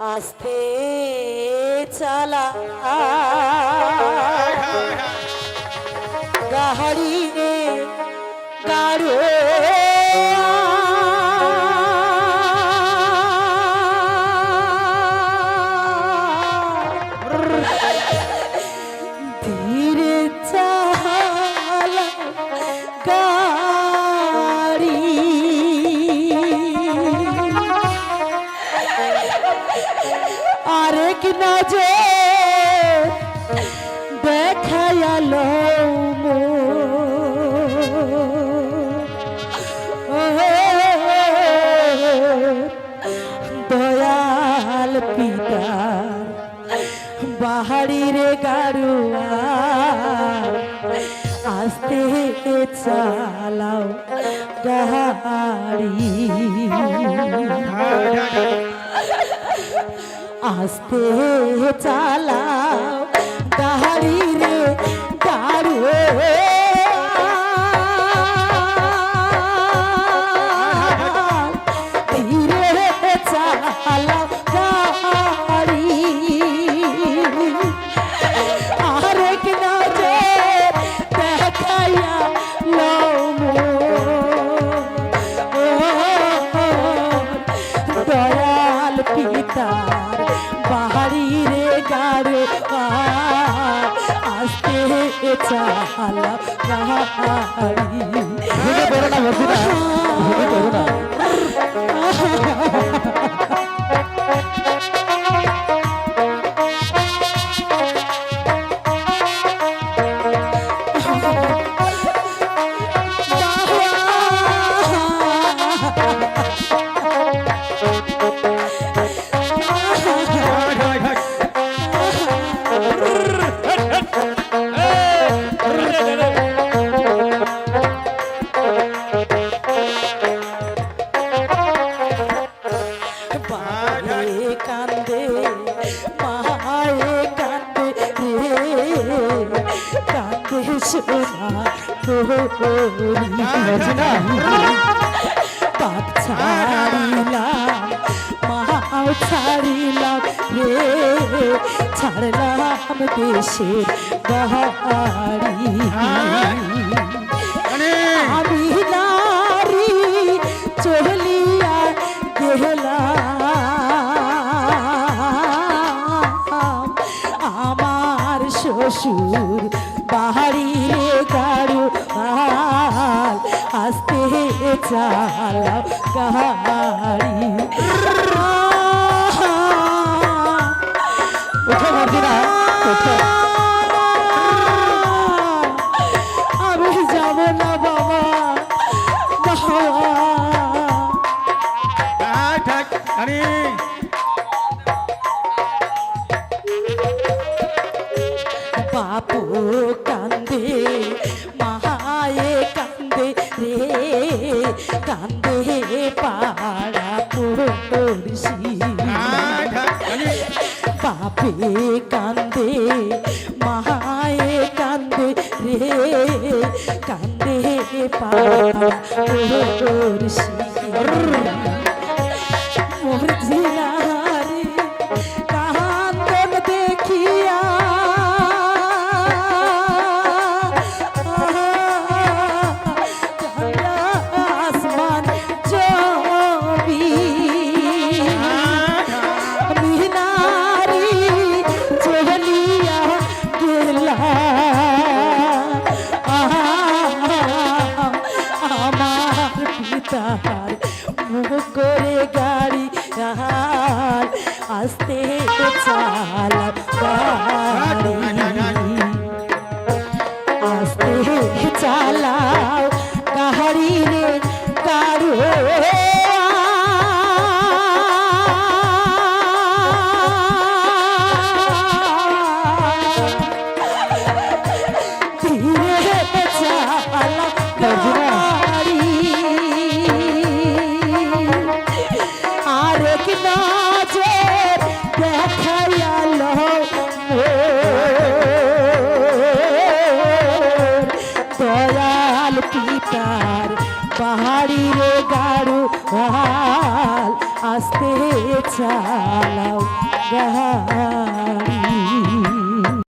আস্তে চালা। গাহরি গাড়ো আরেক নজর দেখায়ালো দয়াল পিতা বাহারির গাড়ুয়া আস্তে চালাও গাড়ি আস্তে চালাও। গাড়ি রে। আসতে চালা গাড়ি ভেঙে পড়ো না ভেঙে পড়ো না। সোনা বাপ ছাড়িলাম মাও ছাড়লাম দেশের বাহারি আমি নারী চলিয়া গেলাম আমার শ্বশুর বাহারি গাড়ু আল আস্তে চালাও গাড়ি। বাপু কান্দে মায়ে কান্দে রে কান্দে পাড়া পড়শি বাপে কান্দে মায়ে কান্দে রে কান্দে পাড়া পড়শি চাল গাড়ি আস্তে চালাও পাহাড়ি রে গাড়ু হাল আসতে চালাও গাড়ি।